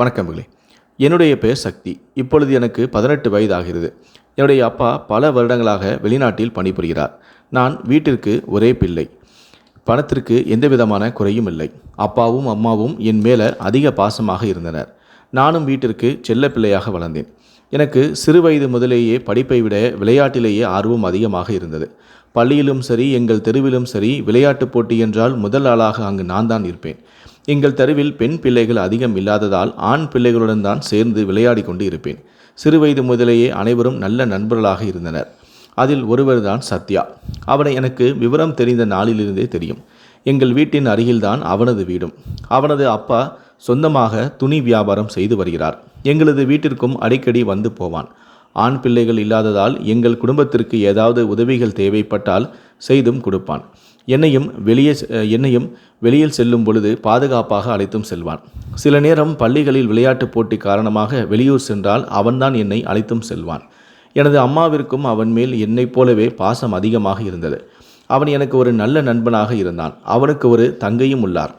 வணக்கம்களே என்னுடைய பெயர் சக்தி. இப்பொழுது எனக்கு பதினெட்டு வயது ஆகிறது என்னுடைய அப்பா பல வருடங்களாக வெளிநாட்டில் பணிபுரிகிறார். நான் வீட்டிற்கு ஒரே பிள்ளை. பணத்திற்கு எந்த விதமான குறையும் இல்லை. அப்பாவும் அம்மாவும் என் மேலே அதிக பாசமாக இருந்தனர். நானும் வீட்டிற்கு செல்ல பிள்ளையாக வளர்ந்தேன். எனக்கு சிறு வயது முதலேயே படிப்பை விட விளையாட்டிலேயே ஆர்வம் அதிகமாக இருந்தது. பள்ளியிலும் சரி எங்கள் தெருவிலும் சரி விளையாட்டுப் போட்டி என்றால் முதல் ஆளாக அங்கு நான் தான் இருப்பேன். எங்கள் தெருவில் பெண் பிள்ளைகள் அதிகம் இல்லாததால் ஆண் பிள்ளைகளுடன் தான் சேர்ந்து விளையாடி கொண்டு இருப்பேன் சிறுவயது முதலேயே அனைவரும் நல்ல நண்பர்களாக இருந்தனர். அதில் ஒருவர்தான் சத்யா. அவனை எனக்கு விவரம் தெரிந்த நாளிலிருந்தே தெரியும். எங்கள் வீட்டின் அருகில்தான் அவனது வீடும். அவனது அப்பா சொந்தமாக துணி வியாபாரம் செய்து வருகிறார். எங்களது வீட்டிற்கும் அடிக்கடி வந்து போவான். ஆண் பிள்ளைகள் இல்லாததால் எங்கள் குடும்பத்திற்கு ஏதாவது உதவிகள் தேவைப்பட்டால் செய்தும் கொடுப்பான். என்னையும் வெளியே என்னையும் வெளியில் செல்லும் பொழுது பாதுகாப்பாக அழைத்தும் செல்வான். சில நேரம் பள்ளிகளில் விளையாட்டுப் போட்டி காரணமாக வெளியூர் சென்றால் அவன்தான் என்னை அழைத்தும் செல்வான். எனது அம்மாவிற்கும் அவன் மேல் என்னைப் போலவே பாசம் அதிகமாக இருந்தது. அவன் எனக்கு ஒரு நல்ல நண்பனாக இருந்தான். அவனுக்கு ஒரு தங்கையும் உள்ளார்.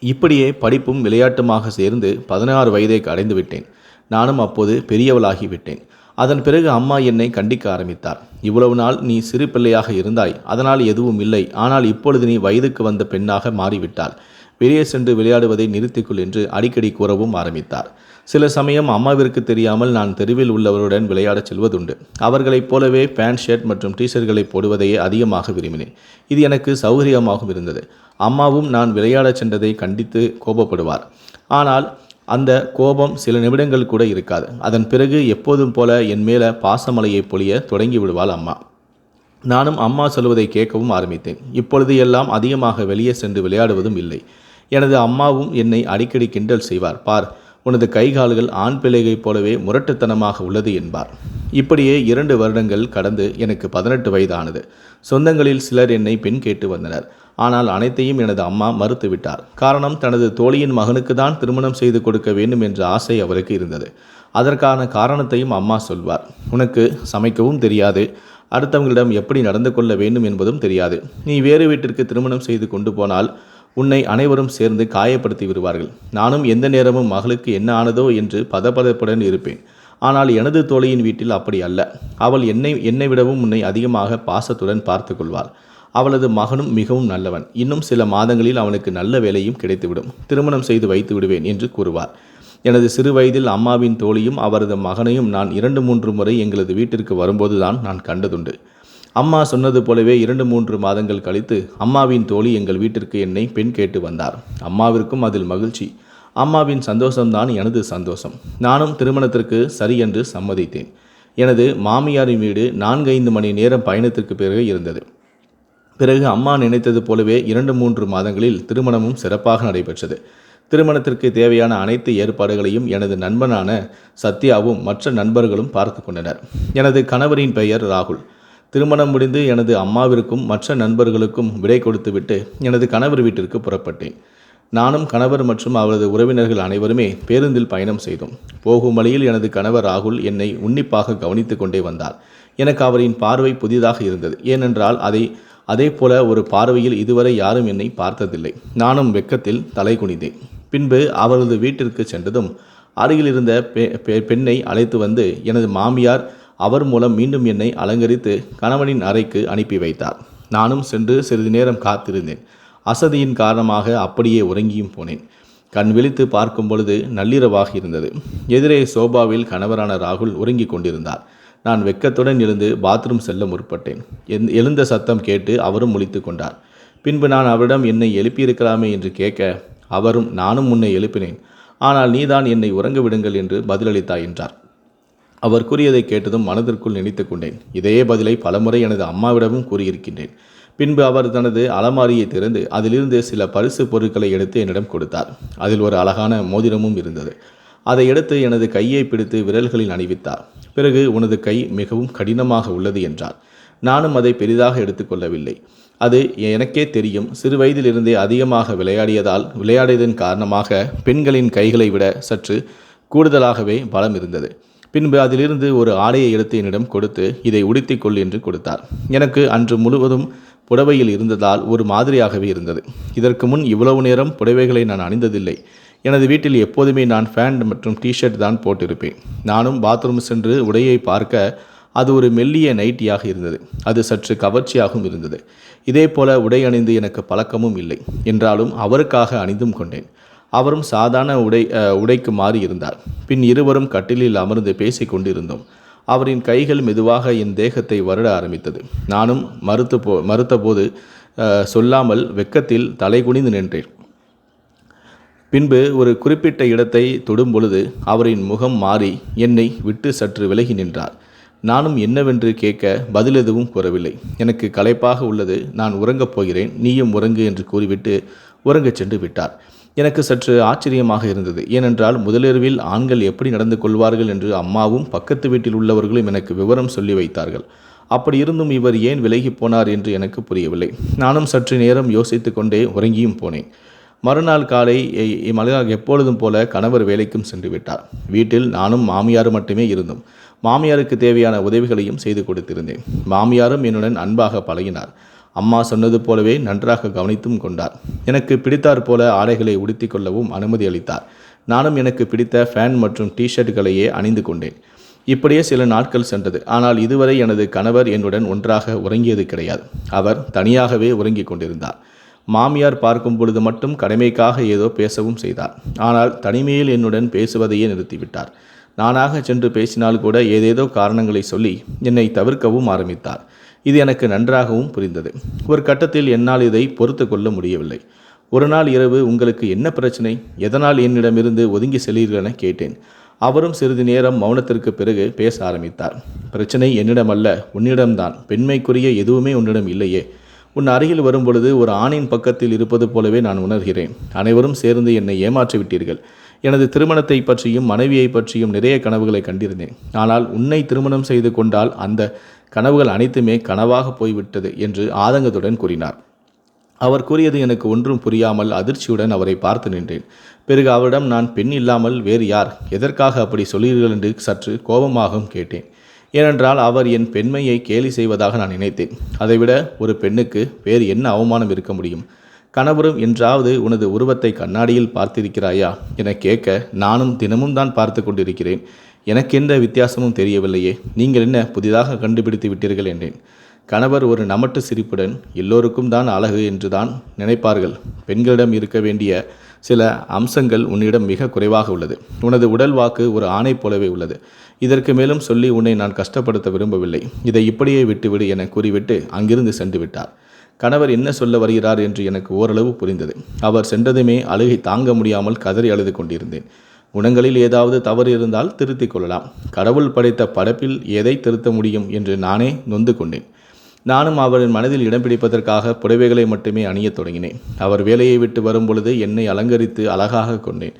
இப்படியே படிப்பும் விளையாட்டுமாக சேர்ந்து பதினாறு வயதை அடைந்து விட்டேன். நானும் அப்போது பெரியவளாகிவிட்டேன் அதன் பிறகு அம்மா என்னை கண்டிக்க ஆரம்பித்தார். இவ்வளவு நாள் நீ சிறு பிள்ளையாக இருந்தாய். அதனால் எதுவும் இல்லை. ஆனால் இப்பொழுது நீ வயதுக்கு வந்த பெண்ணாக மாறிவிட்டாள். வெளியே சென்று விளையாடுவதை நிறுத்திக்கொள் என்று அடிக்கடி கூறவும் ஆரம்பித்தார். சில சமயம் அம்மாவிற்கு தெரியாமல் நான் தெருவில் உள்ளவருடன் விளையாடச் செல்வதுண்டு. அவர்களைப் போலவே பேண்ட் ஷர்ட் மற்றும் டீஷர்ட்களை போடுவதையே அதிகமாக விரும்பினேன். இது எனக்கு சௌகரியமாகவும் இருந்தது. அம்மாவும் நான் விளையாடச் சென்றதை கண்டித்து கோபப்படுவார். ஆனால் அந்த கோபம் சில நிமிடங்கள் கூட இருக்காது. அதன் பிறகு எப்போதும் போல என் மேலே பாசமலையை பொழிய தொடங்கி விடுவாள் அம்மா. நானும் அம்மா சொல்வதை கேட்கவும் ஆரம்பித்தேன். இப்பொழுது எல்லாம் அதிகமாக வெளியே சென்று விளையாடுவதும் இல்லை. எனது அம்மாவும் என்னை அடிக்கடி கிண்டல் செய்வார். பார் உனது கைகால்கள் ஆண் பிள்ளைகளைப் போலவே முரட்டுத்தனமாக உள்ளது என்பார். இப்படியே இரண்டு வருடங்கள் கடந்து எனக்கு பதினெட்டு வயதானது. சொந்தங்களில் சிலர் என்னை பெண் கேட்டு வந்தனர். ஆனால் அனைத்தையும் எனது அம்மா மறுத்துவிட்டார் காரணம் தனது தோழியின் மகனுக்கு தான் திருமணம் செய்து கொடுக்க வேண்டும் என்ற ஆசை அவருக்கு இருந்தது. அதற்கான காரணத்தையும் அம்மா சொல்வார். உனக்கு சமைக்கவும் தெரியாது. அடுத்தவங்களிடம் எப்படி நடந்து கொள்ள வேண்டும் என்பதும் தெரியாது. நீ வேறு வீட்டிற்கு திருமணம் செய்து கொண்டு போனால் உன்னை அனைவரும் சேர்ந்து காயப்படுத்தி விடுவார்கள். நானும் எந்த நேரமும் மகளுக்கு என்ன ஆனதோ என்று பதபதப்புடன் இருப்பேன். ஆனால் எனது தோழியின் வீட்டில் அப்படி அல்ல. அவள் என்னை என்னை விடவும் உன்னை அதிகமாக பாசத்துடன் பார்த்து கொள்வாள் அவளது மகனும் மிகவும் நல்லவன். இன்னும் சில மாதங்களில் அவனுக்கு நல்ல வேலையும் கிடைத்துவிடும். திருமணம் செய்து வைத்து விடுவேன் என்று கூறுவார் எனது சிறு வயதில் அம்மாவின் தோழியும் அவரது மகனையும் நான் இரண்டு மூன்று முறை எங்களது வீட்டிற்கு வரும்போதுதான் நான் கண்டதுண்டு. அம்மா சொன்னது போலவே இரண்டு மூன்று மாதங்கள் கழித்து அம்மாவின் தோழி எங்கள் வீட்டிற்கு என்னை பெண் கேட்டு வந்தார். அம்மாவிற்கும் அதில் மகிழ்ச்சி. அம்மாவின் சந்தோஷம்தான் எனது சந்தோஷம். நானும் திருமணத்திற்கு சரி என்று சம்மதித்தேன். எனது மாமியாரின் வீடு நான்கைந்து மணி நேரம் பயணத்திற்கு பிறகு இருந்தது. பிறகு அம்மா நினைத்தது போலவே இரண்டு மூன்று மாதங்களில் திருமணமும் சிறப்பாக நடைபெற்றது. திருமணத்திற்கு தேவையான அனைத்து ஏற்பாடுகளையும் எனது நண்பனான சத்யாவும் மற்ற நண்பர்களும் பார்த்து கொண்டனர். எனது கணவரின் பெயர் ராகுல். திருமணம் முடிந்து எனது அம்மாவிற்கும் மற்ற நண்பர்களுக்கும் விடை கொடுத்துவிட்டு எனது கணவர் வீட்டிற்கு புறப்பட்டேன். நானும் கணவர் மற்றும் அவரது உறவினர்கள் அனைவருமே பேருந்தில் பயணம் செய்தோம். போகும் வழியில் எனது கணவர் ராகுல் என்னை உன்னிப்பாக கவனித்து கொண்டே வந்தார். எனக்கு அவரின் பார்வை புதிதாக இருந்தது. ஏனென்றால் அதை அதே போல ஒரு பார்வையில் இதுவரை யாரும் என்னை பார்த்ததில்லை. நானும் வெக்கத்தில் தலை குனிந்தேன். பின்பு அவரது வீட்டிற்கு சென்றதும் அருகில் இருந்த பெ- பெ- பெண்ணை அழைத்து வந்து எனது மாமியார் அவர் மூலம் மீண்டும் என்னை அலங்கரித்து கணவனின் அறைக்கு அனுப்பி வைத்தார். நானும் சென்று சிறிது நேரம் காத்திருந்தேன். அசதியின் காரணமாக அப்படியே உறங்கியும் போனேன். கண் விழித்து பார்க்கும் பொழுது நள்ளிரவாக இருந்தது. எதிரே சோபாவில் கணவரான ராகுல் உறங்கிக் கொண்டிருந்தார். நான் வெக்கத்துடன் எழுந்து பாத்ரூம் செல்ல முற்பட்டேன். எந்- எழுந்த சத்தம் கேட்டு அவரும் முழித்து கொண்டார். பின்பு நான் அவரிடம் என்னை எழுப்பியிருக்கலாமே என்று கேட்க அவரும் நானும் உன்னை எழுப்பினேன். ஆனால் நீதான் என்னை உறங்க விடுங்கள் என்று பதிலளித்தாய் என்றார். அவர் கூறியதை கேட்டதும் மனதிற்குள் நினைத்து கொண்டேன். இதே பதிலை பலமுறை எனது அம்மாவிடமும் கூறியிருக்கின்றேன். பின்பு அவர் தனது அலமாரியை திறந்து அதிலிருந்து சில பரிசு பொருட்களை எடுத்து என்னிடம் கொடுத்தார். அதில் ஒரு அழகான மோதிரமும் இருந்தது. அதை எடுத்து எனது கையை பிடித்து விரல்களில் அணிவித்தார். பிறகு உனது கை மிகவும் கடினமாக உள்ளது என்றார். நானும் அதை பெரிதாக எடுத்துக்கொள்ளவில்லை அது எனக்கே தெரியும். சிறு வயதிலிருந்தே அதிகமாக விளையாடியதால் விளையாடியதன் காரணமாக பெண்களின் கைகளை விட சற்று கூடுதலாகவே பலம் இருந்தது. பின்பு அதிலிருந்து ஒரு ஆடையை எடுத்து என்னிடம் கொடுத்து இதை உடுத்திக்கொள் என்று கொடுத்தார். எனக்கு அன்று முழுவதும் புடவையில் இருந்ததால் ஒரு மாதிரியாகவே இருந்தது. இதற்கு முன் இவ்வளவு நேரம் புடவைகளை நான் அணிந்ததில்லை. எனது வீட்டில் எப்போதுமே நான் ஃபேண்ட் மற்றும் டிஷர்ட் தான் போட்டிருப்பேன். நானும் பாத்ரூம் சென்று உடையை பார்க்க அது ஒரு மெல்லிய நைட்டியாக இருந்தது. அது சற்று கவர்ச்சியாகவும் இருந்தது. இதே போல உடை அணிந்து எனக்கு பழக்கமும் இல்லை. என்றாலும் அவருக்காக அணிந்தும் கொண்டேன். அவரும் சாதாரண உடை உடைக்குமாறு உடைக்கு இருந்தார். பின் இருவரும் கட்டிலில் அமர்ந்து பேசிக் கொண்டிருந்தோம். அவரின் கைகள் மெதுவாக என் தேகத்தை வருட ஆரம்பித்தது. நானும் மறுத்து போ மறுத்தபோது சொல்லாமல் வெக்கத்தில் தலை குனிந்து நின்றேன். பின்பு ஒரு குறிப்பிட்ட இடத்தை தொடும் பொழுது அவரின் முகம் மாறி என்னை விட்டு சற்று விலகி நின்றார். நானும் என்னவென்று கேட்க பதில் எதுவும் கூறவில்லை. எனக்கு களைப்பாக உள்ளது. நான் உறங்கப் போகிறேன். நீயும் உறங்கு என்று கூறிவிட்டு உறங்கச் சென்று விட்டார். எனக்கு சற்று ஆச்சரியமாக இருந்தது. ஏனென்றால் முதலிரவில் ஆண்கள் எப்படி நடந்து கொள்வார்கள் என்று அம்மாவும் பக்கத்து வீட்டில் உள்ளவர்களும் எனக்கு விவரம் சொல்லி வைத்தார்கள். அப்படி இருந்தும் இவர் ஏன் விலகி போனார் என்று எனக்கு புரியவில்லை. நானும் சற்று நேரம் யோசித்து கொண்டே உறங்கியும் போனேன். மறுநாள் காலை எ- எப்பொழுதும் போல கணவர் வேலைக்கும் சென்று விட்டார். வீட்டில் நானும் மாமியாரும் மட்டுமே இருந்தோம். மாமியாருக்கு தேவையான உதவிகளையும் செய்து கொடுத்திருந்தேன். மாமியாரும் என்னுடன் அன்பாக பழகினார். அம்மா சொன்னது போலவே நன்றாக கவனித்தும் கொண்டார். எனக்கு பிடித்தாற் போல ஆடைகளை உடுத்திக் கொள்ளவும் அனுமதி அளித்தார். நானும் எனக்கு பிடித்த ஃபேன் மற்றும் டிஷர்ட்களையே அணிந்து கொண்டேன். இப்படியே சில நாட்கள் சென்றது. ஆனால் இதுவரை எனது கணவர் என்னுடன் ஒன்றாக உறங்கியது கிடையாது. அவர் தனியாகவே உறங்கிக் கொண்டிருந்தார். மாமியார் பார்க்கும் பொழுது மட்டும் கடமைக்காக ஏதோ பேசவும் செய்தார். ஆனால் தனிமையில் என்னுடன் பேசுவதையே நிறுத்திவிட்டார். நானாக சென்று பேசினால் கூட ஏதேதோ காரணங்களை சொல்லி என்னை தவிர்க்கவும் ஆரம்பித்தார். இது எனக்கு நன்றாகவும் புரிந்தது. ஒரு கட்டத்தில் என்னால் இதை பொறுத்து கொள்ள முடியவில்லை. ஒரு நாள் இரவு உங்களுக்கு என்ன பிரச்சனை? எதனால் என்னிடமிருந்து ஒதுங்கி செல்லீர்கள் என கேட்டேன். அவரும் சிறிது நேரம் மௌனத்திற்கு பிறகு பேச ஆரம்பித்தார். பிரச்சனை என்னிடமல்ல உன்னிடம்தான். பெண்மைக்குரிய எதுவுமே உன்னிடம் இல்லையே. உன் அருகில் வரும்பொழுது ஒரு ஆணின் பக்கத்தில் இருப்பது போலவே நான் உணர்கிறேன். அனைவரும் சேர்ந்து என்னை ஏமாற்றிவிட்டீர்கள் எனது திருமணத்தை பற்றியும் மனைவியை பற்றியும் நிறைய கனவுகளை கண்டிருந்தேன். ஆனால் உன்னை திருமணம் செய்து கொண்டால் அந்த கனவுகள் அனைத்துமே கனவாக போய்விட்டது என்று ஆதங்கத்துடன் கூறினார். அவர் கூறியது எனக்கு ஒன்றும் புரியாமல் அதிர்ச்சியுடன் அவரை பார்த்து நின்றேன். பிறகு அவரிடம் நான் பெண் இல்லாமல் வேறு யார்? எதற்காக அப்படி சொல்கிறீர்கள் என்று சற்று கோபமாகவும் கேட்டேன். ஏனென்றால் அவர் என் பெண்மையை கேலி செய்வதாக நான் நினைத்தேன். அதைவிட ஒரு பெண்ணுக்கு வேறு என்ன அவமானம் இருக்க முடியும்? கணவரும் என்றாவது உனது உருவத்தை கண்ணாடியில் பார்த்திருக்கிறாயா? என கேட்க நானும் தினமும் தான் பார்த்து கொண்டிருக்கிறேன். எனக்கு எந்த வித்தியாசமும் தெரியவில்லையே. நீங்கள் என்ன புதிதாக கண்டுபிடித்து விட்டீர்கள் என்றேன். கணவர் ஒரு நமட்டு சிரிப்புடன் எல்லோருக்கும் தான் அழகு என்று தான் நினைப்பார்கள். பெண்களிடம் இருக்க வேண்டிய சில அம்சங்கள் உன்னிடம் மிக குறைவாக உள்ளது. உனது உடல் வாக்கு ஒரு ஆணை போலவே உள்ளது. இதற்கு மேலும் சொல்லி உன்னை நான் கஷ்டப்படுத்த விரும்பவில்லை. இதை இப்படியே விட்டுவிடு என கூறிவிட்டு அங்கிருந்து சென்று விட்டார். கணவர் என்ன சொல்ல வருகிறார் என்று எனக்கு ஓரளவு புரிந்தது. அவர் சென்றதுமே அழுகை தாங்க முடியாமல் கதறி அழுது கொண்டிருந்தேன். குணங்களில் ஏதாவது தவறு இருந்தால் திருத்திக் கொள்ளலாம். கடவுள் படைத்த படைப்பில் எதை திருத்த முடியும் என்று நானே நொந்து கொண்டேன். நானும் அவரின் மனதில் இடம் பிடிப்பதற்காக புடவைகளை மட்டுமே அணியத் தொடங்கினேன். அவர் வேலையை விட்டு வரும் பொழுது என்னை அலங்கரித்து அழகாக கொண்டேன்.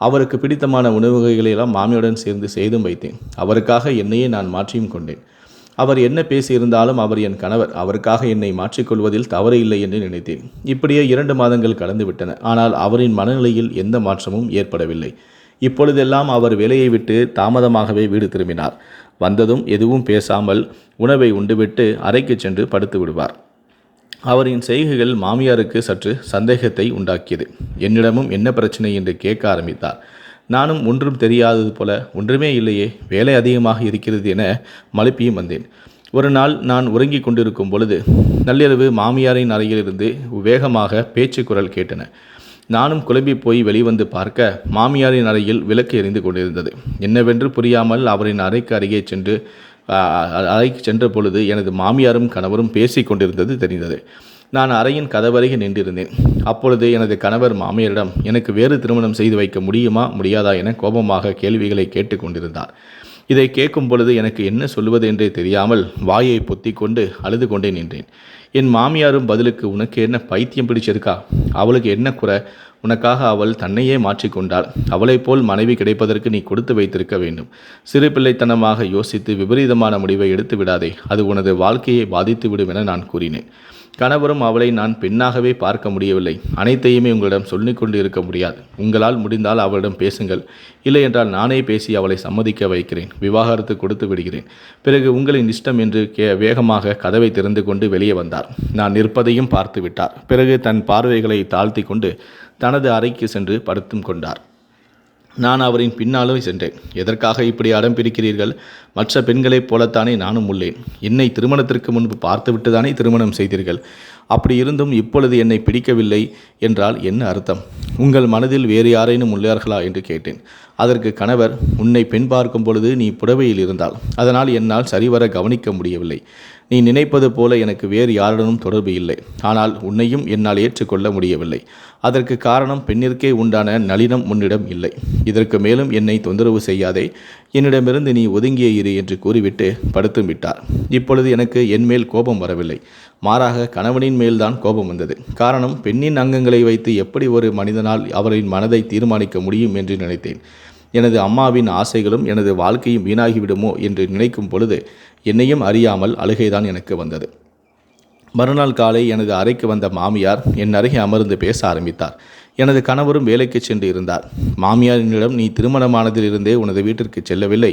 அவருக்கு பிடித்தமான உணவு வகைகளையெல்லாம் மாமியுடன் சேர்ந்து செய்தும் வைத்தேன். அவருக்காக என்னையே நான் மாற்றியும் கொண்டேன். அவர் என்ன பேசியிருந்தாலும் அவர் என் கணவர். அவருக்காக என்னை மாற்றிக்கொள்வதில் தவறு இல்லை என்று நினைத்தேன். இப்படியே இரண்டு மாதங்கள் கடந்துவிட்டன ஆனால் அவரின் மனநிலையில் எந்த மாற்றமும் ஏற்படவில்லை. இப்பொழுதெல்லாம் அவர் வேலையை விட்டு தாமதமாகவே வீடு திரும்பினார். வந்ததும் எதுவும் பேசாமல் உணவை உண்டுவிட்டு அறைக்கு சென்று படுத்து விடுவார். அவரின் செய்கைகள் மாமியாருக்கு சற்று சந்தேகத்தை உண்டாக்கியது. என்னிடமும் என்ன பிரச்சனை என்று கேட்க ஆரம்பித்தார். நானும் ஒன்றும் தெரியாதது போல ஒன்றுமே இல்லையே வேலை அதிகமாக இருக்கிறது என மழுப்பியும் வந்தேன். ஒரு நாள் நான் உறங்கிக் கொண்டிருக்கும் பொழுது நள்ளிரவு மாமியாரின் அறையிலிருந்து வேகமாக பேச்சு குரல் கேட்டன. நானும் குழம்பி போய் வெளிவந்து பார்க்க மாமியாரின் அறையில் விளக்கு எரிந்து கொண்டிருந்தது. என்னவென்று புரியாமல் அவரின் அறைக்கு அருகே சென்று அறைக்கு சென்ற பொழுது எனது மாமியாரும் கணவரும் பேசிக் கொண்டிருந்தது தெரிந்தது. நான் அறையின் கதவருகே நின்றிருந்தேன். அப்பொழுது எனது கணவர் மாமியாரிடம் எனக்கு வேறு திருமணம் செய்து வைக்க முடியுமா முடியாதா என கோபமாக கேள்விகளை கேட்டுக்கொண்டிருந்தார் இதை கேட்கும் பொழுது எனக்கு என்ன சொல்லுவது என்றே தெரியாமல் வாயை பொத்தி கொண்டு அழுது கொண்டே நின்றேன். என் மாமியாரும் பதிலுக்கு உனக்கு என்ன பைத்தியம் பிடிச்சிருக்கா? அவளுக்கு என்ன குறை? உனக்காக அவள் தன்னையே மாற்றிக்கொண்டாள் அவளைப் போல் மனைவி கிடைப்பதற்கு நீ கொடுத்து வைத்திருக்க வேண்டும். சிறு பிள்ளைத்தனமாக யோசித்து விபரீதமான முடிவை எடுத்து விடாதே அது உனது வாழ்க்கையை பாதித்துவிடும் என நான் கூறினேன். கணவரும் அவளை நான் பெண்ணாகவே பார்க்க முடியவில்லை. அனைத்தையுமே உங்களிடம் சொல்லிக் கொண்டு இருக்க முடியாது. உங்களால் முடிந்தால் அவளிடம் பேசுங்கள். இல்லை என்றால் நானே பேசி அவளை சம்மதிக்க வைக்கிறேன். விவாகரத்து கொடுத்து விடுகிறேன். பிறகு உங்களின் இஷ்டம் என்று கே வேகமாக கதவை திறந்து கொண்டு வெளியே வந்தார். நான் நிற்பதையும் பார்த்து விட்டார் பிறகு தன் பார்வைகளை தாழ்த்தி கொண்டு தனது அறைக்கு சென்று படுத்தும் கொண்டார். நான் அவரின் பின்னாலும் சென்றேன். எதற்காக இப்படி அடம் பிடிக்கிறீர்கள்? மற்ற பெண்களைப் போலத்தானே நானும் உள்ளேன். என்னை திருமணத்திற்கு முன்பு பார்த்துவிட்டு தானே திருமணம் செய்தீர்கள்? அப்படி இருந்தும் இப்பொழுது என்னை பிடிக்கவில்லை என்றால் என்ன அர்த்தம்? உங்கள் மனதில் வேறு யாரேனும் உள்ளார்களா என்று கேட்டேன். அதற்கு கணவர் உன்னை பெண் பார்க்கும் பொழுது நீ புடவையில் இருந்தால் அதனால் என்னால் சரிவர கவனிக்க முடியவில்லை. நீ நினைப்பது போல எனக்கு வேறு யாருடனும் தொடர்பு இல்லை. ஆனால் உன்னையும் என்னால் ஏற்றுக்கொள்ள முடியவில்லை. அதற்கு காரணம் பெண்ணிற்கே உண்டான நளினம் உன்னிடம் இல்லை. இதற்கு மேலும் என்னை தொந்தரவு செய்யாதே. என்னிடமிருந்து நீ ஒதுங்கியே இரு என்று கூறிவிட்டு படுத்தும் விட்டார். இப்பொழுது எனக்கு என் மேல் கோபம் வரவில்லை. மாறாக கணவனின் மேல்தான் கோபம் வந்தது. காரணம் பெண்ணின் அங்கங்களை வைத்து எப்படி ஒரு மனிதனால் அவரின் மனதை தீர்மானிக்க முடியும் என்று நினைத்தேன். எனது அம்மாவின் ஆசைகளும் எனது வாழ்க்கையும் வீணாகிவிடுமோ என்று நினைக்கும் பொழுது என்னையும் அறியாமல் அழுகைதான் எனக்கு வந்தது. மறுநாள் காலை எனது அறைக்கு வந்த மாமியார் என் அருகே அமர்ந்து பேச ஆரம்பித்தார். எனது கணவரும் வேலைக்கு சென்று இருந்தார். மாமியாரினிடம் நீ திருமணமானதிலிருந்தே உனது வீட்டிற்கு செல்லவில்லை.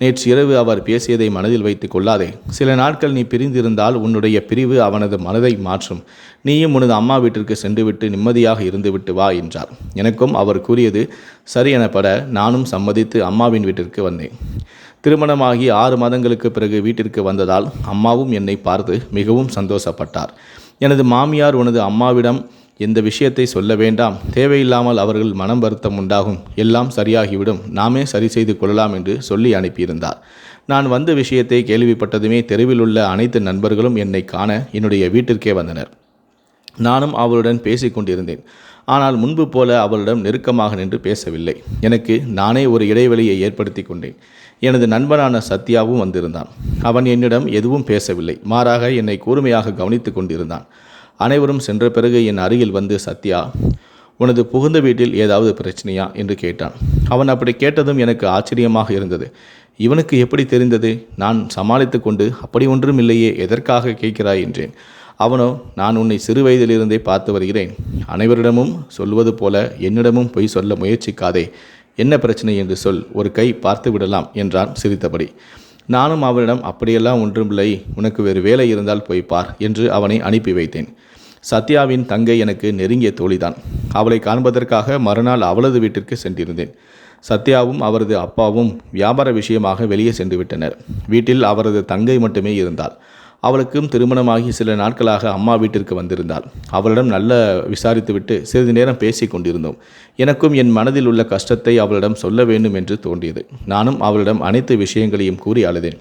நேற்று இரவு அவர் பேசியதை மனதில் வைத்துக் கொள்ளாதே. சில நாட்கள் நீ பிரிந்திருந்தால் உன்னுடைய பிரிவு அவனது மனதை மாற்றும். நீயும் உனது அம்மா வீட்டிற்கு சென்றுவிட்டு நிம்மதியாக இருந்துவிட்டு வா என்றார். எனக்கும் அவர் கூறியது சரி எனப்பட நானும் சம்மதித்து அம்மாவின் வீட்டிற்கு வந்தேன். திருமணமாகி ஆறு மாதங்களுக்கு பிறகு வீட்டிற்கு வந்ததால் அம்மாவும் என்னை பார்த்து மிகவும் சந்தோஷப்பட்டார். எனது மாமியார் உனது அம்மாவிடம் இந்த விஷயத்தை சொல்ல வேண்டாம் தேவையில்லாமல் அவர்கள் மனம் வருத்தம் உண்டாகும் எல்லாம் சரியாகிவிடும் நாமே சரி செய்து கொள்ளலாம் என்று சொல்லி அனுப்பியிருந்தார். நான் வந்த விஷயத்தை கேள்விப்பட்டதுமே தெருவில் உள்ள அனைத்து நண்பர்களும் என்னை காண என்னுடைய வீட்டிற்கே வந்தனர். நானும் அவளுடன் பேசிக் கொண்டிருந்தேன் ஆனால் முன்பு போல அவளிடம் நெருக்கமாக நின்று பேசவில்லை. எனக்கு நானே ஒரு இடைவெளியை ஏற்படுத்தி கொண்டேன். எனது நண்பனான சத்யாவும் வந்திருந்தான். அவன் என்னிடம் எதுவும் பேசவில்லை. மாறாக என்னை கூர்மையாக கவனித்து கொண்டிருந்தான். அனைவரும் சென்ற பிறகு என் அருகில் வந்து சத்யா உனது புகுந்த வீட்டில் ஏதாவது பிரச்சனையா? என்று கேட்டான். அவன் அப்படி கேட்டதும் எனக்கு ஆச்சரியமாக இருந்தது. இவனுக்கு எப்படி தெரிந்தது? நான் சமாளித்து கொண்டு அப்படி ஒன்றும் இல்லையே எதற்காக கேட்கிறாய்? என்றேன். அவனோ நான் உன்னை சிறு வயதிலிருந்தே பார்த்து வருகிறேன். அனைவரிடமும் சொல்வது போல என்னிடமும் பொய் சொல்ல முயற்சிக்காதே. என்ன பிரச்சனை என்று சொல் ஒரு கை பார்த்து விடலாம் என்றான் சிரித்தபடி. நானும் அவனிடம் அப்படியெல்லாம் ஒன்றுமில்லை உனக்கு வேறு வேலை இருந்தால் போய் பார் என்று அவனை அனுப்பி வைத்தேன். சத்யாவின் தங்கை எனக்கு நெருங்கிய தோழிதான். அவளை காண்பதற்காக மறுநாள் அவளது வீட்டிற்கு சென்றிருந்தேன். சத்யாவும் அவரது அப்பாவும் வியாபார விஷயமாக வெளியே சென்று விட்டனர். வீட்டில் அவரது தங்கை மட்டுமே இருந்தாள். அவளுக்கும் திருமணமாகி சில நாட்களாக அம்மா வீட்டிற்கு வந்திருந்தாள். அவளிடம் நல்ல விசாரித்துவிட்டு சிறிது நேரம் பேசி கொண்டிருந்தோம். எனக்கும் என் மனதில் உள்ள கஷ்டத்தை அவளிடம் சொல்ல வேண்டும் என்று தோன்றியது. நானும் அவளிடம் அனைத்து விஷயங்களையும் கூறி அழுதேன்.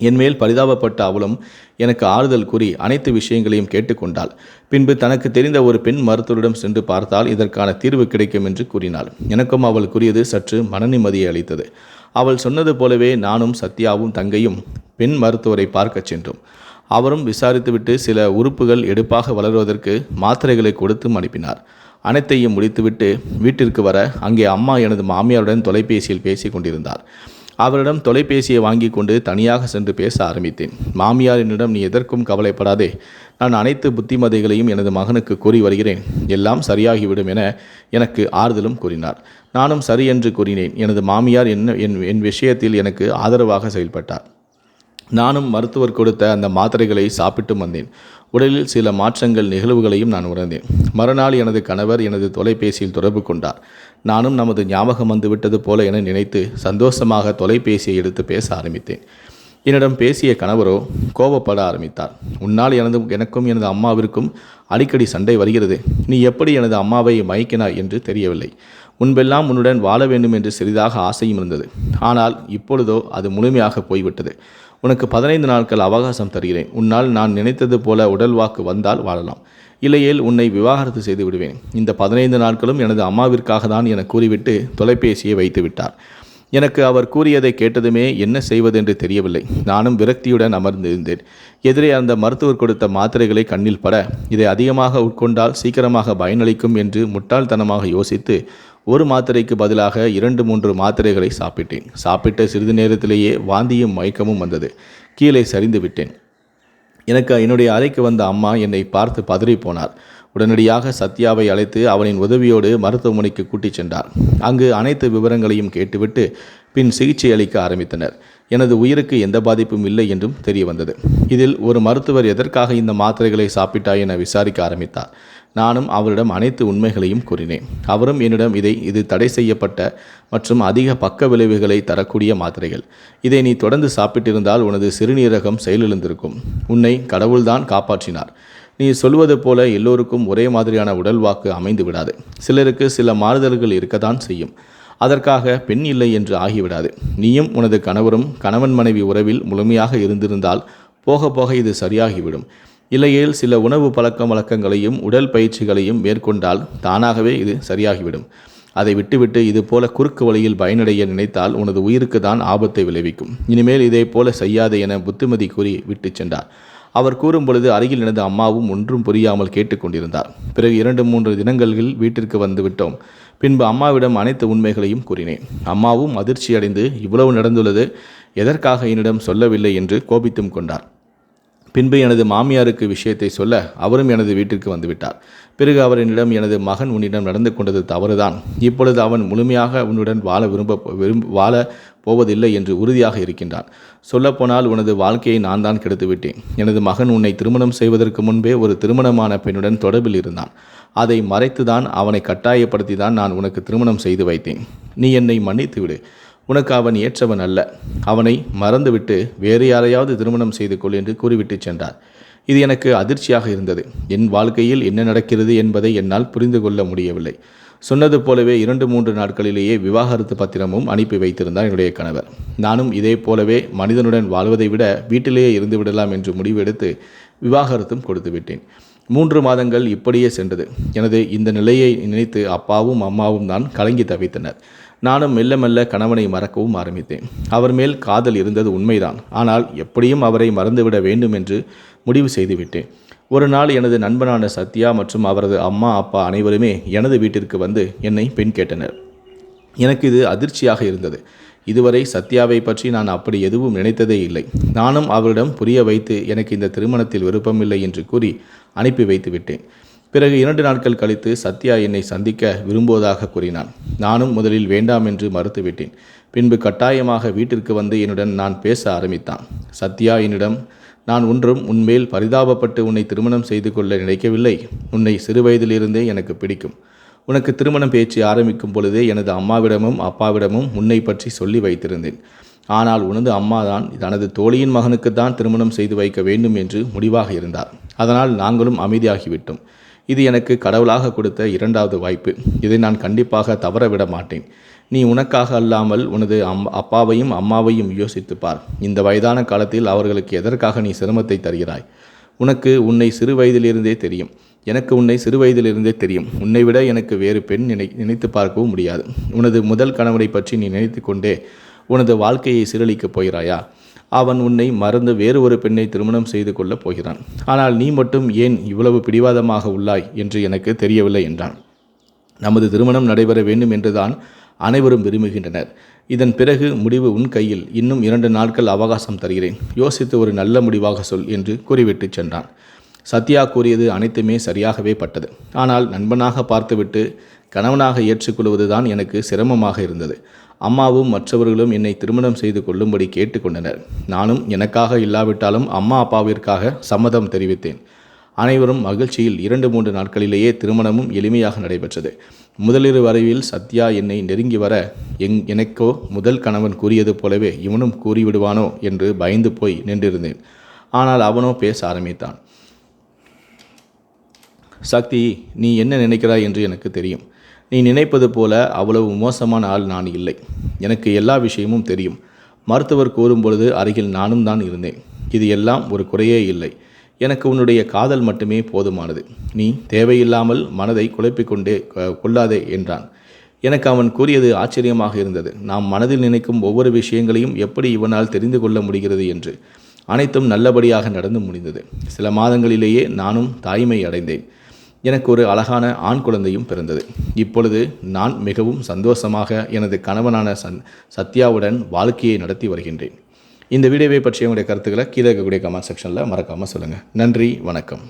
என் மேல் பரிதாபப்பட்ட அவளும் எனக்கு ஆறுதல் கூறி அனைத்து விஷயங்களையும் கேட்டுக்கொண்டாள் பின்பு தனக்கு தெரிந்த ஒரு பெண் மருத்துவரிடம் சென்று பார்த்தால் இதற்கான தீர்வு கிடைக்கும் என்று கூறினாள். எனக்கும் அவள் கூறியது சற்று மனநிம்மதியை அளித்தது. அவள் சொன்னது போலவே நானும் சத்யாவும் தங்கையும் பெண் மருத்துவரை பார்க்கச் சென்றோம். அவரும் விசாரித்துவிட்டு சில உறுப்புகள் எடுப்பாக வளருவதற்கு மாத்திரைகளை கொடுத்தும் அனுப்பினார். அனைத்தையும் முடித்துவிட்டு வீட்டிற்கு வர அங்கே அம்மா எனது மாமியாருடன் தொலைபேசியில் பேசிக் கொண்டிருந்தார். அவரிடம் தொலைபேசியை வாங்கி கொண்டு தனியாக சென்று பேச ஆரம்பித்தேன். மாமியார் என்னிடம் நீ எதற்கும் கவலைப்படாதே. நான் அனைத்து புத்திமதைகளையும் எனது மகனுக்கு கூறி வருகிறேன். எல்லாம் சரியாகிவிடும் என எனக்கு ஆறுதலும் கூறினார். நானும் சரி என்று கூறினேன். எனது மாமியார் என்ன என் என் விஷயத்தில் எனக்கு ஆதரவாக செயல்பட்டார். நானும் மருத்துவர் கொடுத்த அந்த மாத்திரைகளை சாப்பிட்டு வந்தேன். உடலில் சில மாற்றங்கள் நிகழ்வுகளையும் நான் உணர்ந்தேன். மறுநாள் எனது கணவர் எனது தொலைபேசியில் தொடர்பு கொண்டார். நானும் நமது ஞாபகம் வந்துவிட்டது போல என நினைத்து சந்தோஷமாக தொலைபேசியை எடுத்து பேச ஆரம்பித்தேன். என்னிடம் பேசிய கணவரோ கோபப்பட ஆரம்பித்தார். உன்னால் எனது எனக்கும் எனது அம்மாவிற்கும் அடிக்கடி சண்டை வருகிறது. நீ எப்படி எனது அம்மாவை மயக்கினாய் என்று தெரியவில்லை. முன்பெல்லாம் உன்னுடன் வாழ வேண்டும் என்று சிறிதாக ஆசையும் இருந்தது. ஆனால் இப்பொழுதோ அது முழுமையாக போய்விட்டது. உனக்கு பதினைந்து நாட்கள் அவகாசம் தருகிறேன். உன்னால் நான் நினைத்தது போல உடல் வாக்கு வந்தால் வாழலாம். இல்லையேல் உன்னை விவாகரத்து செய்து விடுவேன். இந்த பதினைந்து நாட்களும் எனது அம்மாவிற்காக தான் என கூறிவிட்டு தொலைபேசியை வைத்து விட்டார் எனக்கு அவர் கூறியதை கேட்டதுமே என்ன செய்வதென்று தெரியவில்லை. நானும் விரக்தியுடன் அமர்ந்திருந்தேன் எதிரே அந்த மருத்துவர் கொடுத்த மாத்திரைகளை கண்ணில் பட இதை அதிகமாக உட்கொண்டால் சீக்கிரமாக பயனளிக்கும் என்று முட்டாள்தனமாக யோசித்து ஒரு மாத்திரைக்கு பதிலாக இரண்டு மூன்று மாத்திரைகளை சாப்பிட்டேன். சாப்பிட்ட சிறிது நேரத்திலேயே வாந்தியும் மயக்கமும் வந்தது. கீழே சரிந்து விட்டேன். எனக்கு என்னுடைய அறைக்கு வந்த அம்மா என்னை பார்த்து பதறி போனார். உடனடியாக சத்யாவை அழைத்து அவனின் உதவியோடு மருத்துவமனைக்கு கூட்டிச் சென்றார். அங்கு அனைத்து விவரங்களையும் கேட்டுவிட்டு பின் சிகிச்சை அளிக்க ஆரம்பித்தனர். எனது உயிருக்கு எந்த பாதிப்பும் இல்லை என்றும் தெரிய வந்தது இதில் ஒரு மருத்துவர் எதற்காக இந்த மாத்திரைகளை சாப்பிட்டாய் என விசாரிக்க ஆரம்பித்தார். நானும் அவரிடம் அனைத்து உண்மைகளையும் கூறினேன். அவரும் என்னிடம் இதை இது தடை செய்யப்பட்ட மற்றும் அதிக பக்க விளைவுகளை தரக்கூடிய மாத்திரைகள். இதை நீ தொடர்ந்து சாப்பிட்டிருந்தால் உனது சிறுநீரகம் செயலிழந்திருக்கும். உன்னை கடவுள்தான் காப்பாற்றினார். நீ சொல்வது போல எல்லோருக்கும் ஒரே மாதிரியான உடல் வாக்கு அமைந்து விடாது. சிலருக்கு சில மாறுதல்கள் இருக்கத்தான் செய்யும். அதற்காக பெண் இல்லை என்று ஆகிவிடாது. நீயும் உனது கணவரும் கணவன் மனைவி உறவில் முழுமையாக இருந்திருந்தால் போக போக இது சரியாகிவிடும். இல்லையேல் சில உணவு பழக்க வழக்கங்களையும் உடல் பயிற்சிகளையும் மேற்கொண்டால் தானாகவே இது சரியாகிவிடும். அதை விட்டுவிட்டு இது போல குறுக்கு வழியில் பயனடைய நினைத்தால் உனது உயிருக்கு தான் ஆபத்தை விளைவிக்கும். இனிமேல் இதே போல செய்யாதே என புத்திமதி கூறி விட்டு சென்றார். அவர் கூறும் பொழுது அருகில் நடந்த அம்மாவும் ஒன்றும் புரியாமல் கேட்டுக்கொண்டிருந்தார். பிறகு இரண்டு மூன்று தினங்களில் வீட்டிற்கு வந்து விட்டோம். பின்பு அம்மாவிடம் அனைத்து உண்மைகளையும் கூறினேன். அம்மாவும் அதிர்ச்சியடைந்து இவ்வளவு நடந்துள்ளது எதற்காக என்னிடம் சொல்லவில்லை? என்று கோபித்தும் கொண்டார். பின்பு எனது மாமியாருக்கு விஷயத்தை சொல்ல அவரும் எனது வீட்டிற்கு வந்துவிட்டார். பிறகு அவர் என்னிடம் எனது மகன் உன்னிடம் நடந்து கொண்டது தவறுதான். இப்பொழுது அவன் முழுமையாக உன்னுடன் வாழ விரும்ப விரும்ப வாழ போவதில்லை என்று உறுதியாக இருக்கின்றான். சொல்லப்போனால் உனது வாழ்க்கையை நான் தான் கெடுத்துவிட்டேன் எனது மகன் உன்னை திருமணம் செய்வதற்கு முன்பே ஒரு திருமணமான பெண்ணுடன் தொடர்பில் இருந்தான். அதை மறைத்துதான் அவனை கட்டாயப்படுத்தி தான் நான் உனக்கு திருமணம் செய்து வைத்தேன். நீ என்னை மன்னித்து விடு. உனக்கு அவன் ஏற்றவன் அல்ல. அவனை மறந்துவிட்டு வேறு யாரையாவது திருமணம் செய்து கொள் என்று கூறிவிட்டு சென்றார் இது எனக்கு அதிர்ச்சியாக இருந்தது. என் வாழ்க்கையில் என்ன நடக்கிறது என்பதை என்னால் புரிந்து கொள்ள முடியவில்லை. சொன்னது போலவே இரண்டு மூன்று நாட்களிலேயே விவாகரத்து பத்திரமும் அனுப்பி வைத்திருந்தார் என்னுடைய கணவர். நானும் இதே போலவே மனிதனுடன் வாழ்வதை விட வீட்டிலேயே இருந்து விடலாம் என்று முடிவெடுத்து விவாகரத்தும் கொடுத்து விட்டேன். மூன்று மாதங்கள் இப்படியே சென்றது. எனது இந்த நிலையை நினைத்து அப்பாவும் அம்மாவும் தான் கலங்கி தவித்தனர். நானும் மெல்ல மெல்ல கணவனை மறக்கவும் ஆரம்பித்தேன். அவர் மேல் காதல் இருந்தது உண்மைதான். ஆனால் எப்படியும் அவரை மறந்துவிட வேண்டும் என்று முடிவு செய்துவிட்டேன். ஒரு நாள் எனது நண்பனான சத்யா மற்றும் அவரது அம்மா அப்பா அனைவருமே எனது வீட்டிற்கு வந்து என்னை பெண் கேட்டனர். எனக்கு இது அதிர்ச்சியாக இருந்தது. இதுவரை சத்யாவை பற்றி நான் அப்படி எதுவும் நினைத்ததே இல்லை. நானும் அவரிடம் புரிய வைத்து எனக்கு இந்த திருமணத்தில் விருப்பமில்லை என்று கூறி அனுப்பி வைத்து விட்டேன் பிறகு இரண்டு நாட்கள் கழித்து சத்யா என்னை சந்திக்க விரும்புவதாக கூறினான். நானும் முதலில் வேண்டாம் என்று மறுத்துவிட்டேன். பின்பு கட்டாயமாக வீட்டிற்கு வந்து என்னுடன் நான் பேச ஆரம்பித்தான். சத்யா என்னிடம் நான் ஒன்றும் உன்மேல் பரிதாபப்பட்டு உன்னை திருமணம் செய்து கொள்ள நினைக்கவில்லை. உன்னை சிறுவயதிலிருந்தே எனக்கு பிடிக்கும். உனக்கு திருமணம் பேச்சு ஆரம்பிக்கும் பொழுதே எனது அம்மாவிடமும் அப்பாவிடமும் உன்னை பற்றி சொல்லி வைத்திருந்தேன். ஆனால் உனது அம்மாதான் தனது தோழியின் மகனுக்குத்தான் திருமணம் செய்து வைக்க வேண்டும் என்று முடிவாக இருந்தார். அதனால் நாங்களும் அமைதியாகிவிட்டோம். இது எனக்கு கடவுளாக கொடுத்த இரண்டாவது வாய்ப்பு. இதை நான் கண்டிப்பாக தவற விட மாட்டேன். நீ உனக்காக அல்லாமல் உனது அம் அப்பாவையும் அம்மாவையும் யோசித்து பார். இந்த வயதான காலத்தில் அவர்களுக்கு எதற்காக நீ சிரமத்தை தருகிறாய்? உனக்கு உன்னை சிறு வயதிலிருந்தே தெரியும். எனக்கு உன்னை சிறு வயதிலிருந்தே தெரியும். உன்னை விட எனக்கு வேறு பெண் நினை நினைத்து பார்க்கவும் முடியாது. உனது முதல் கணவனை பற்றி நீ நினைத்து கொண்டே உனது வாழ்க்கையை சீரழிக்கப் போகிறாயா? அவன் உன்னை மறந்து வேறு ஒரு பெண்ணை திருமணம் செய்து கொள்ளப் போகிறான். ஆனால் நீ மட்டும் ஏன் இவ்வளவு பிடிவாதமாக உள்ளாய் என்று எனக்கு தெரியவில்லை என்றான். நமது திருமணம் நடைபெற வேண்டும் என்றுதான் அனைவரும் விரும்புகின்றனர். இதன் பிறகு முடிவு உன் கையில். இன்னும் இரண்டு நாட்கள் அவகாசம் தருகிறேன். யோசித்து ஒரு நல்ல முடிவாக சொல் என்று கூறிவிட்டு சென்றான். சத்யா கூறியது அனைத்துமே சரியாகவே பட்டது. ஆனால் நண்பனாக பார்த்துவிட்டு கணவனாக ஏற்றுக்கொள்வதுதான் எனக்கு சிரமமாக இருந்தது. அம்மாவும் மற்றவர்களும் என்னை திருமணம் செய்து கொள்ளும்படி கேட்டுக்கொண்டனர். நானும் எனக்காக இல்லாவிட்டாலும் அம்மா அப்பாவிற்காக சம்மதம் தெரிவித்தேன். அனைவரும் மகிழ்ச்சியில் இரண்டு மூன்று நாட்களிலேயே திருமணமும் எளிமையாக நடைபெற்றது. முதலிரு வரைவில் சத்யா என்னை நெருங்கி வர எங் எனக்கோ முதல் கணவன் கூறியது போலவே இவனும் கூறிவிடுவானோ என்று பயந்து போய் நின்றிருந்தேன். ஆனால் அவனோ பேச ஆரம்பித்தான். சக்தி நீ என்ன நினைக்கிறாய் என்று எனக்கு தெரியும். நீ நினைப்பது போல அவ்வளவு மோசமான ஆள் நான் இல்லை. எனக்கு எல்லா விஷயமும் தெரியும். மருத்துவர் கூறும் பொழுது அருகில் நானும் தான் இருந்தேன். இது எல்லாம் ஒரு குறையே இல்லை. எனக்கு உன்னுடைய காதல் மட்டுமே போதுமானது. நீ தேவையில்லாமல் மனதை குழப்பிக்கொண்டே கொள்ளாதே என்றான். எனக்கு அவன் கூறியது ஆச்சரியமாக இருந்தது. நாம் மனதில் நினைக்கும் ஒவ்வொரு விஷயங்களையும் எப்படி இவனால் தெரிந்து கொள்ள முடிகிறது என்று. அனைத்தும் நல்லபடியாக நடந்து முடிந்தது. சில மாதங்களிலேயே நானும் தாய்மை அடைந்தேன். எனக்கு ஒரு அழகான ஆண் குழந்தையும் பிறந்தது. இப்பொழுது நான் மிகவும் சந்தோஷமாக எனது கணவனான சன் சத்யாவுடன் வாழ்க்கையை நடத்தி வருகின்றேன். இந்த வீடியோவை பற்றிய உங்களுடைய கருத்துக்களை கீழே இருக்கக்கூடிய கமெண்ட் செக்ஷனில் மறக்காமல் சொல்லுங்கள் நன்றி வணக்கம்.